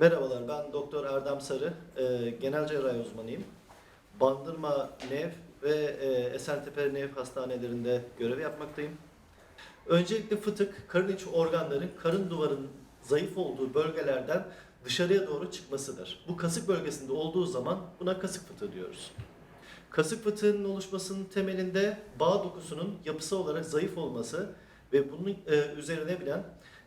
Merhabalar, ben Doktor Erdem Sarı, e, genel cerrahi uzmanıyım. Bandırma Nev ve e, Esentepe Nev hastanelerinde görev yapmaktayım. Öncelikle fıtık, karın içi organların karın duvarının zayıf olduğu bölgelerden dışarıya doğru çıkmasıdır. Bu kasık bölgesinde olduğu zaman buna kasık fıtığı diyoruz. Kasık fıtığının oluşmasının temelinde bağ dokusunun yapısı olarak zayıf olması ve bunun e, üzerine bilen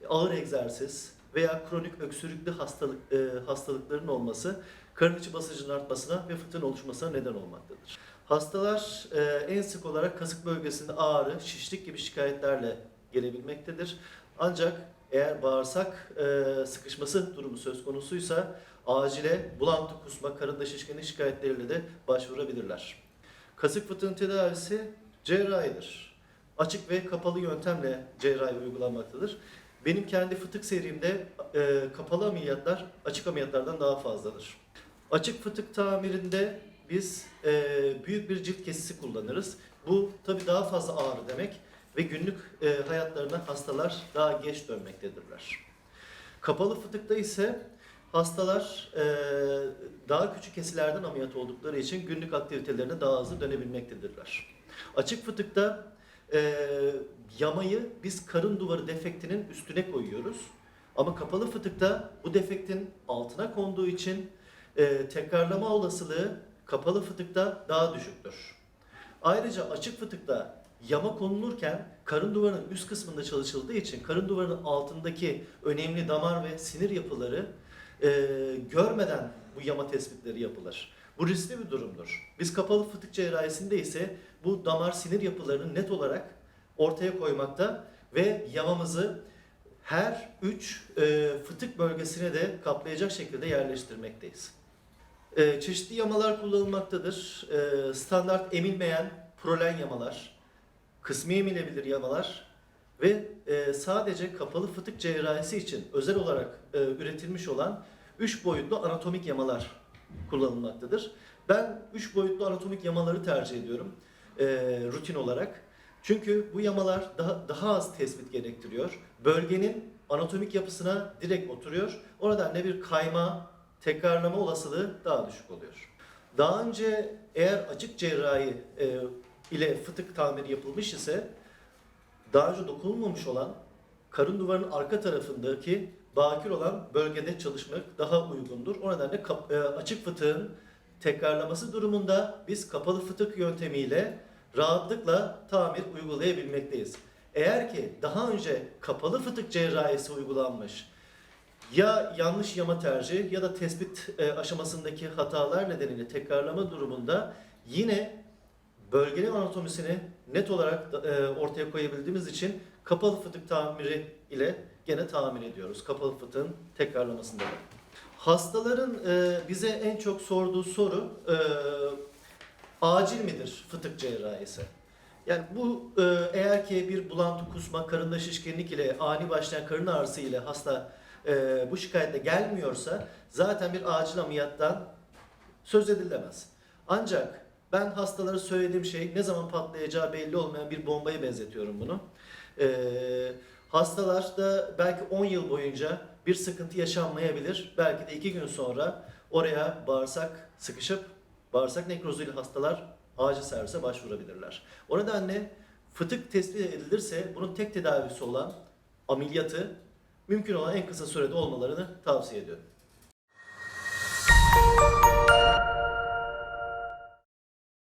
ağır egzersiz veya kronik öksürüklü hastalık e, hastalıkların olması karın içi basıncının artmasına ve fıtığın oluşmasına neden olmaktadır. Hastalar e, en sık olarak kasık bölgesinde ağrı, şişlik gibi şikayetlerle gelebilmektedir. Ancak eğer bağırsak e, sıkışması durumu söz konusuysa acile bulantı, kusma, karında şişkinlik şikayetleriyle de başvurabilirler. Kasık fıtığın tedavisi cerrahidir. Açık ve kapalı yöntemle cerrahi uygulanmaktadır. Benim kendi fıtık serimde e, kapalı ameliyatlar açık ameliyatlardan daha fazladır. Açık fıtık tamirinde biz e, büyük bir cilt kesisi kullanırız. Bu tabii daha fazla ağrı demek ve günlük e, hayatlarına hastalar daha geç dönmektedirler. Kapalı fıtıkta ise hastalar e, daha küçük kesilerden ameliyat oldukları için günlük aktivitelerine daha hızlı dönebilmektedirler. Açık fıtıkta e, yamayı biz karın duvarı defektinin üstüne koyuyoruz. Ama kapalı fıtıkta bu defektin altına konduğu için e, tekrarlama olasılığı kapalı fıtıkta daha düşüktür. Ayrıca açık fıtıkta yama konulurken karın duvarının üst kısmında çalışıldığı için karın duvarının altındaki önemli damar ve sinir yapıları e, görmeden bu yama tespitleri yapılır. Bu riskli bir durumdur. Biz kapalı fıtık cerrahisinde ise bu damar sinir yapılarını net olarak ortaya koymakta ve yamamızı her üç e, fıtık bölgesine de kaplayacak şekilde yerleştirmekteyiz. E, çeşitli yamalar kullanılmaktadır. E, standart emilmeyen prolen yamalar, kısmi emilebilir yamalar ve e, sadece kapalı fıtık cerrahisi için özel olarak e, üretilmiş olan 3 boyutlu anatomik yamalar kullanılmaktadır. Ben 3 boyutlu anatomik yamaları tercih ediyorum e, rutin olarak. Çünkü bu yamalar daha, daha az tespit gerektiriyor. Bölgenin anatomik yapısına direkt oturuyor. O nedenle bir kayma, tekrarlama olasılığı daha düşük oluyor. Daha önce eğer açık cerrahi e, ile fıtık tamiri yapılmış ise daha önce dokunulmamış olan karın duvarının arka tarafındaki bakir olan bölgede çalışmak daha uygundur. O nedenle e, açık fıtığın tekrarlaması durumunda biz kapalı fıtık yöntemiyle rahatlıkla tamir uygulayabilmekteyiz. Eğer ki daha önce kapalı fıtık cerrahisi uygulanmış ya yanlış yama tercihi ya da tespit e, aşamasındaki hatalar nedeniyle tekrarlama durumunda yine bölgenin anatomisini net olarak e, ortaya koyabildiğimiz için kapalı fıtık tamiri ile gene tahmin ediyoruz. Kapalı fıtığın tekrarlamasında da. Hastaların e, bize en çok sorduğu soru e, acil midir fıtık cerrahisi? Yani bu e, eğer ki bir bulantı, kusma, karında şişkinlik ile ani başlayan karın ağrısı ile hasta e, bu şikayetle gelmiyorsa zaten bir acil ameliyattan söz edilemez. Ancak ben hastalara söylediğim şey ne zaman patlayacağı belli olmayan bir bombaya benzetiyorum bunu. Ee, hastalarda belki 10 yıl boyunca bir sıkıntı yaşanmayabilir. Belki de 2 gün sonra oraya bağırsak sıkışıp bağırsak nekrozuyla hastalar acil servise başvurabilirler. O nedenle fıtık tespit edilirse bunun tek tedavisi olan ameliyatı mümkün olan en kısa sürede olmalarını tavsiye ediyorum.